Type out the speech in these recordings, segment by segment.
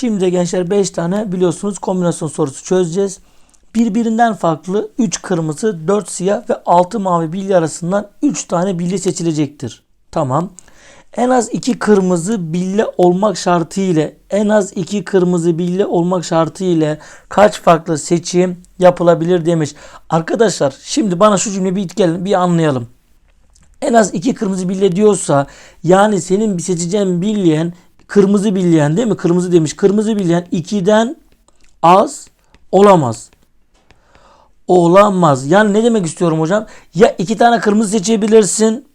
Şimdi gençler 5 tane biliyorsunuz kombinasyon sorusu çözeceğiz. Birbirinden farklı 3 kırmızı, 4 siyah ve 6 mavi bilye arasından 3 tane bilye seçilecektir. Tamam. En az 2 kırmızı bilye olmak şartı ile en az 2 kırmızı bilye olmak şartı ile kaç farklı seçim yapılabilir demiş. Arkadaşlar şimdi bana şu cümleyi bir gelin bir anlayalım. En az iki kırmızı bilye diyorsa yani senin seçeceğin bilyen kırmızı bilyen değil mi? Kırmızı demiş. Kırmızı bilyen 2'den az olamaz. Olamaz. Yani ne demek istiyorum hocam? Ya iki tane kırmızı seçebilirsin.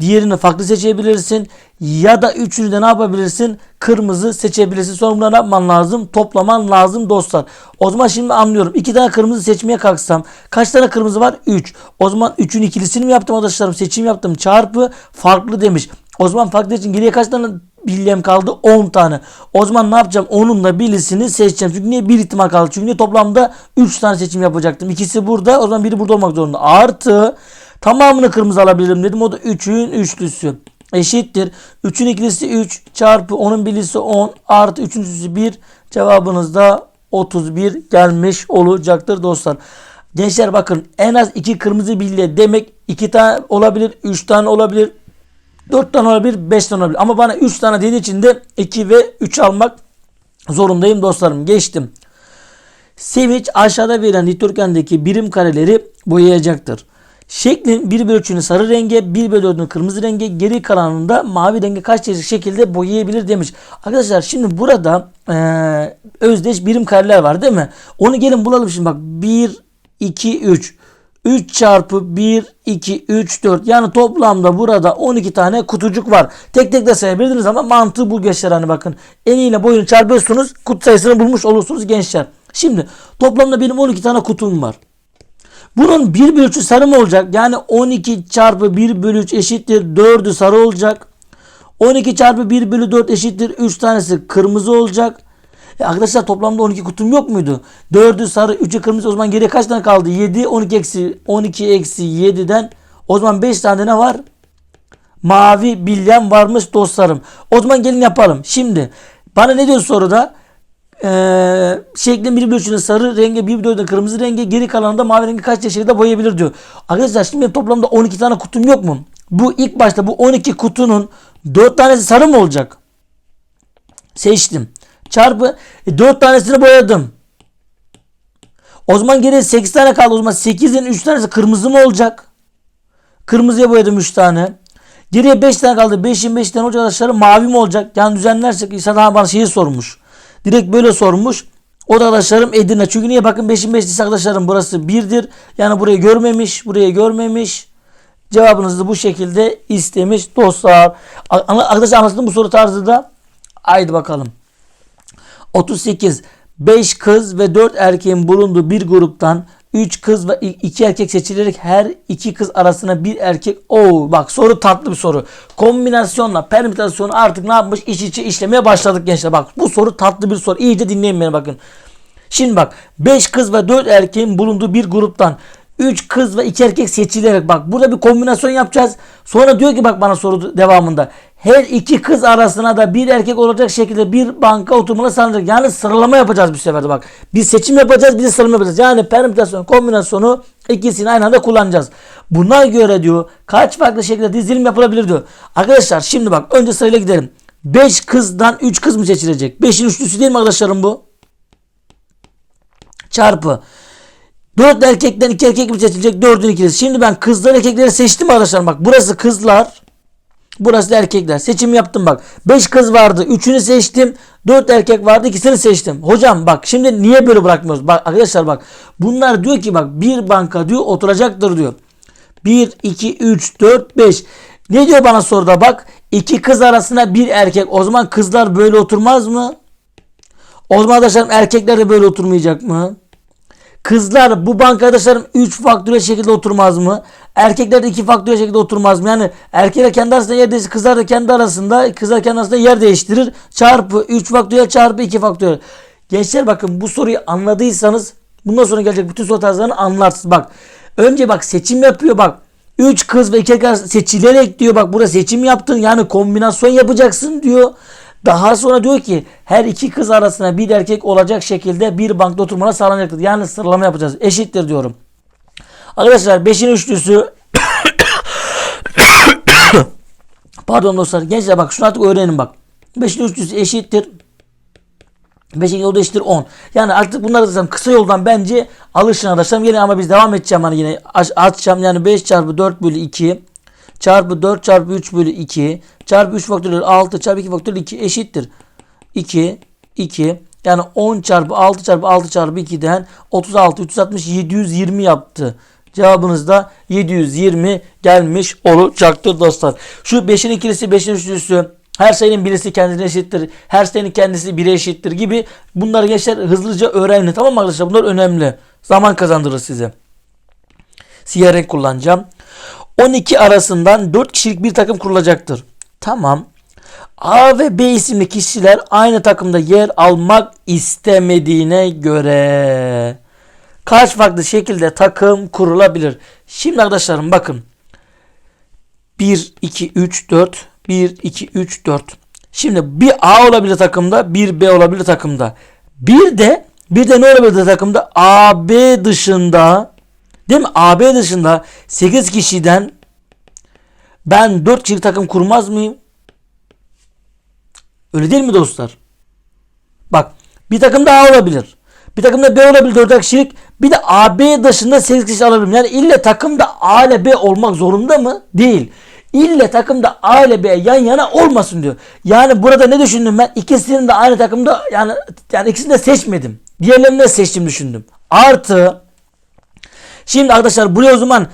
Diğerini farklı seçebilirsin. Ya da üçünü de ne yapabilirsin? Kırmızı seçebilirsin. Sonra bunları ne yapman lazım? Toplaman lazım dostlar. O zaman şimdi anlıyorum. İki tane kırmızı seçmeye kalksam. Kaç tane kırmızı var? 3. O zaman 3'ün ikilisini mi yaptım arkadaşlarım? Seçim yaptım. Çarpı farklı demiş. O zaman farklı için geriye kaç tane bilyem kaldı? 10 tane. O zaman ne yapacağım? Onunla birisini seçeceğim. Çünkü niye bir ihtimal kaldı? Çünkü niye toplamda 3 tane seçim yapacaktım. İkisi burada. O zaman biri burada olmak zorunda. Artı tamamını kırmızı alabilirim dedim. O da 3'ün üçlüsü. Eşittir. 3'ün ikilisi 3 çarpı onun birisi 10 artı 3'ün üçlüsü 1. Cevabınız da 31 gelmiş olacaktır dostlar. Gençler bakın en az 2 kırmızı bilye demek 2 tane olabilir, 3 tane olabilir, 4 tane olabilir, 5 tane olabilir. Ama bana 3 tane dediği için de 2 ve 3 almak zorundayım dostlarım. Geçtim. Sevinç aşağıda verilen dikdörtgendeki birim kareleri boyayacaktır. Şeklin bir bölü sarı renge, bir bölü dördünü kırmızı renge, geri kalanında mavi renge kaç çeşit şekilde boyayabilir demiş. Arkadaşlar şimdi burada eee, özdeş birim kareler var değil mi? Onu gelin bulalım şimdi bak. 1, 2, 3. 3 çarpı 1, 2, 3, 4. Yani toplamda burada 12 tane kutucuk var. Tek tek de sayabilirsiniz ama mantığı bu gençler hani bakın. Eniyle boyunu çarpıyorsunuz kutu sayısını bulmuş olursunuz gençler. Şimdi toplamda benim 12 tane kutum var. Bunun 1 bölü 3'ü sarı mı olacak? Yani 12 çarpı 1 bölü 3 eşittir 4'ü sarı olacak. 12 çarpı 1 bölü 4 eşittir 3 tanesi kırmızı olacak. E arkadaşlar toplamda 12 kutum yok muydu? 4'ü sarı 3'ü kırmızı o zaman geriye kaç tane kaldı? 7 12 eksi 12 eksi 7'den o zaman 5 tane ne var? Mavi bilyem varmış dostlarım. O zaman gelin yapalım. Şimdi bana ne diyor soruda? Ee, şeklin bir bölüşünü sarı renge bir bölüşünü kırmızı renge geri kalanında mavi rengi kaç şekilde boyayabilir diyor. Arkadaşlar şimdi toplamda 12 tane kutum yok mu? Bu ilk başta bu 12 kutunun 4 tanesi sarı mı olacak? Seçtim. Çarpı e, 4 tanesini boyadım. O zaman geriye 8 tane kaldı. O zaman 8'in 3 tanesi kırmızı mı olacak? Kırmızıya boyadım 3 tane. Geriye 5 tane kaldı. 5'in 5 tane olacak arkadaşlar mavi mi olacak? Yani düzenlersek İsa daha bana şeyi sormuş. Direkt böyle sormuş. O da arkadaşlarım Edirne. Çünkü niye bakın 5'in 5'lisi arkadaşlarım burası 1'dir. Yani burayı görmemiş. Burayı görmemiş. Cevabınızı bu şekilde istemiş dostlar. Arkadaşlar anlattım bu soru tarzı da. Haydi bakalım. 38. 5 kız ve 4 erkeğin bulunduğu bir gruptan 3 kız ve 2 erkek seçilerek her iki kız arasına bir erkek. Oo bak soru tatlı bir soru. Kombinasyonla permütasyonu artık ne yapmış? İç içe işlemeye başladık gençler. Bak bu soru tatlı bir soru. İyice dinleyin beni bakın. Şimdi bak 5 kız ve 4 erkeğin bulunduğu bir gruptan 3 kız ve 2 erkek seçilerek bak burada bir kombinasyon yapacağız. Sonra diyor ki bak bana soru devamında. Her iki kız arasına da bir erkek olacak şekilde bir banka oturmalı sağlanacak. Yani sıralama yapacağız bir seferde bak. Bir seçim yapacağız bir de sıralama yapacağız. Yani permütasyon kombinasyonu ikisini aynı anda kullanacağız. Buna göre diyor kaç farklı şekilde dizilim yapılabilir diyor. Arkadaşlar şimdi bak önce sırayla gidelim. 5 kızdan 3 kız mı seçilecek? 5'in üçlüsü değil mi arkadaşlarım bu? Çarpı. 4 erkekten 2 erkek mi seçilecek? 4'ün ikilisi. Şimdi ben kızlar erkekleri seçtim arkadaşlar. Bak burası kızlar. Burası da erkekler. Seçim yaptım bak. 5 kız vardı. 3'ünü seçtim. 4 erkek vardı. ikisini seçtim. Hocam bak şimdi niye böyle bırakmıyoruz? Bak arkadaşlar bak. Bunlar diyor ki bak bir banka diyor oturacaktır diyor. 1, 2, 3, 4, 5. Ne diyor bana soruda bak. 2 kız arasına bir erkek. O zaman kızlar böyle oturmaz mı? O zaman arkadaşlarım erkekler de böyle oturmayacak mı? Kızlar bu banka arkadaşlarım 3 faktörel şekilde oturmaz mı? Erkekler de 2 faktörel şekilde oturmaz mı? Yani erkekler kendi arasında yer değiştirir. Kızlar da kendi arasında kızlar kendi arasında yer değiştirir. Çarpı 3 faktörel çarpı 2 faktörel. Gençler bakın bu soruyu anladıysanız bundan sonra gelecek bütün soru tarzlarını anlarsınız. Bak önce bak seçim yapıyor bak. 3 kız ve 2 erkek seçilerek diyor bak burada seçim yaptın yani kombinasyon yapacaksın diyor. Daha sonra diyor ki her iki kız arasında bir erkek olacak şekilde bir bankta oturmalar sağlanacaktır. Yani sıralama yapacağız. Eşittir diyorum. Arkadaşlar 5'in üçlüsü Pardon dostlar. Gençler bak şunu artık öğrenin bak. 5'in üçlüsü eşittir. 5'in yolu eşittir 10. Yani artık bunları zaten kısa yoldan bence alışın arkadaşlar. Yine ama biz devam edeceğim hani yine aç- açacağım. Yani 5 çarpı 4 bölü 2 çarpı 4 çarpı 3 bölü 2 çarpı 3 faktöriyel 6 çarpı 2 faktöriyel 2 eşittir. 2 2 yani 10 çarpı 6 çarpı 6 çarpı 2'den 36 360 720 yaptı. Cevabınız da 720 gelmiş olacaktır dostlar. Şu 5'in ikilisi 5'in üçlüsü her sayının birisi kendine eşittir. Her sayının kendisi 1'e eşittir gibi bunları gençler hızlıca öğrenin. Tamam mı arkadaşlar? Bunlar önemli. Zaman kazandırır size. Siyah renk kullanacağım. 12 arasından 4 kişilik bir takım kurulacaktır. Tamam. A ve B isimli kişiler aynı takımda yer almak istemediğine göre kaç farklı şekilde takım kurulabilir? Şimdi arkadaşlarım bakın. 1, 2, 3, 4. 1, 2, 3, 4. Şimdi bir A olabilir takımda, bir B olabilir takımda. Bir de bir de ne olabilir takımda? AB dışında değil mi? AB dışında 8 kişiden ben 4 kişilik takım kurmaz mıyım? Öyle değil mi dostlar? Bak bir takımda A olabilir. Bir takımda B olabilir 4 kişilik. Bir de AB dışında 8 kişi alabilirim. Yani ille takımda A ile B olmak zorunda mı? Değil. İlle takımda A ile B yan yana olmasın diyor. Yani burada ne düşündüm ben? İkisinin de aynı takımda yani yani ikisini de seçmedim. Diğerlerini de seçtim düşündüm. Artı Şimdi arkadaşlar buraya o zaman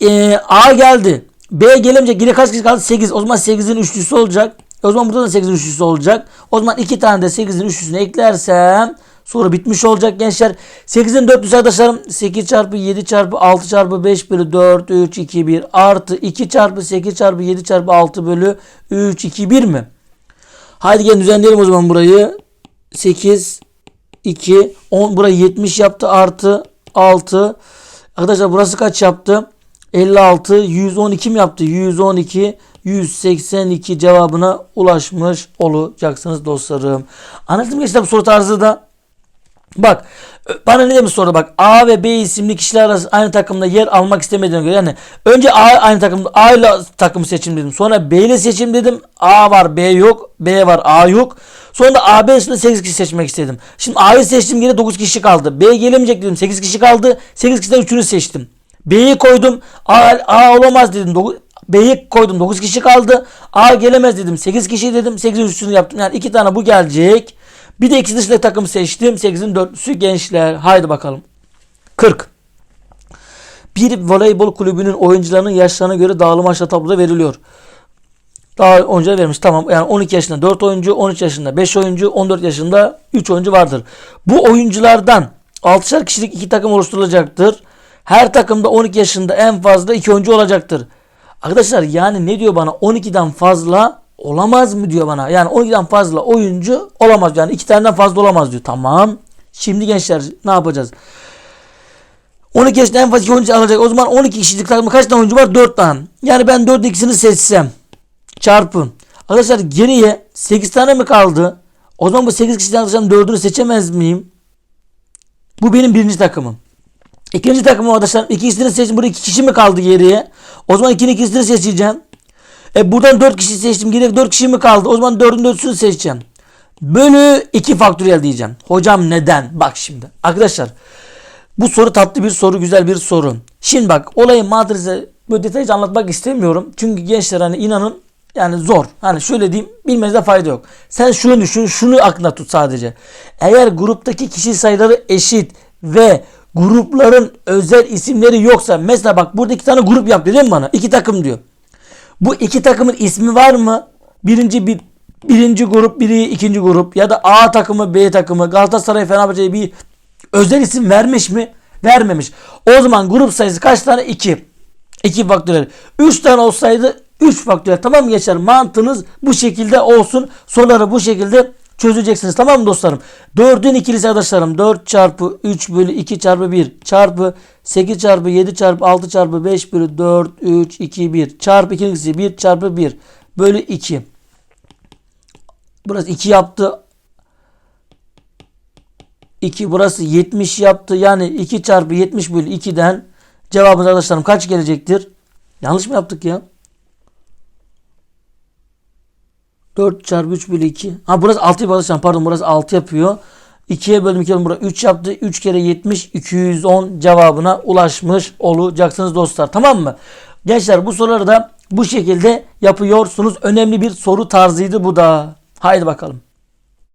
e, A geldi. B gelince geri kaç kişi kaldı? 8. O zaman 8'in üçlüsü olacak. O zaman burada da 8'in üçlüsü olacak. O zaman iki tane de 8'in üçlüsünü eklersem sonra bitmiş olacak gençler. 8'in dörtlüsü arkadaşlarım 8 çarpı 7 çarpı 6 çarpı 5 bölü 4 3 2 1 artı 2 çarpı 8 çarpı 7 çarpı 6 bölü 3 2 1 mi? Haydi gelin düzenleyelim o zaman burayı. 8 2 10 burayı 70 yaptı artı 6 Arkadaşlar burası kaç yaptı? 56 112 mi yaptı? 112 182 cevabına ulaşmış olacaksınız dostlarım. Anlattım gençler bu soru tarzı da. Bak bana ne demiş soru bak A ve B isimli kişiler arası aynı takımda yer almak istemediğine göre yani önce A aynı takımda A ile takımı seçim dedim. Sonra B ile seçim dedim. A var B yok. B var A yok. Sonra da AB dışında 8 kişi seçmek istedim. Şimdi A'yı seçtim geri 9 kişi kaldı. B gelemeyecek dedim 8 kişi kaldı. 8 kişiden 3'ünü seçtim. B'yi koydum. A, A olamaz dedim. B'yi koydum 9 kişi kaldı. A gelemez dedim 8 kişi dedim. 8'in üstünü yaptım. Yani 2 tane bu gelecek. Bir de ikisi dışında takım seçtim. 8'in dörtlüsü gençler. Haydi bakalım. 40. Bir voleybol kulübünün oyuncularının yaşlarına göre dağılım aşağı tabloda veriliyor. Daha oyuncular vermiş. Tamam. Yani 12 yaşında 4 oyuncu, 13 yaşında 5 oyuncu, 14 yaşında 3 oyuncu vardır. Bu oyunculardan 6'şar kişilik 2 takım oluşturulacaktır. Her takımda 12 yaşında en fazla 2 oyuncu olacaktır. Arkadaşlar yani ne diyor bana? 12'den fazla olamaz mı diyor bana. Yani 12'den fazla oyuncu olamaz. Yani 2 taneden fazla olamaz diyor. Tamam. Şimdi gençler ne yapacağız? 12 yaşında en fazla 2 oyuncu alacak. O zaman 12 kişilik takımda kaç tane oyuncu var? 4 tane. Yani ben 4'ün ikisini seçsem çarpı. Arkadaşlar geriye 8 tane mi kaldı? O zaman bu 8 kişiden arkadaşlar 4'ünü seçemez miyim? Bu benim birinci takımım. İkinci takımım arkadaşlar ikisini seçtim. Burada 2 kişi mi kaldı geriye? O zaman 2'nin ikisini seçeceğim. E buradan 4 kişi seçtim. Geriye 4 kişi mi kaldı? O zaman 4'ün 4'sünü seçeceğim. Bölü 2 faktöriyel diyeceğim. Hocam neden? Bak şimdi. Arkadaşlar bu soru tatlı bir soru, güzel bir soru. Şimdi bak olayı matrize böyle detaylıca anlatmak istemiyorum. Çünkü gençler hani inanın yani zor. Hani şöyle diyeyim bilmenizde fayda yok. Sen şunu düşün, şunu aklına tut sadece. Eğer gruptaki kişi sayıları eşit ve grupların özel isimleri yoksa mesela bak burada iki tane grup yap değil mi bana? İki takım diyor. Bu iki takımın ismi var mı? Birinci bir birinci grup, biri ikinci grup ya da A takımı, B takımı, Galatasaray, Fenerbahçe'ye bir özel isim vermiş mi? Vermemiş. O zaman grup sayısı kaç tane? 2. 2 faktörel. 3 tane olsaydı 3 faktörel. Tamam geçer? Mantığınız bu şekilde olsun. Soruları bu şekilde çözeceksiniz. Tamam mı dostlarım? 4'ün ikilisi arkadaşlarım. 4 çarpı 3 bölü 2 çarpı 1 çarpı 8 çarpı 7 çarpı 6 çarpı 5 bölü 4 3 2 1 çarpı ikincisi 1 çarpı 1 bölü 2. Burası 2 yaptı. 2 burası 70 yaptı. Yani 2 çarpı 70 bölü 2'den cevabımız arkadaşlarım kaç gelecektir? Yanlış mı yaptık ya? 4 çarpı 3 bölü 2. Ha burası 6 yapıyor arkadaşlar. Pardon burası 6 yapıyor. 2'ye bölüm 2'ye bölüm burası 3 yaptı. 3 kere 70 210 cevabına ulaşmış olacaksınız dostlar. Tamam mı? Gençler bu soruları da bu şekilde yapıyorsunuz. Önemli bir soru tarzıydı bu da. Haydi bakalım.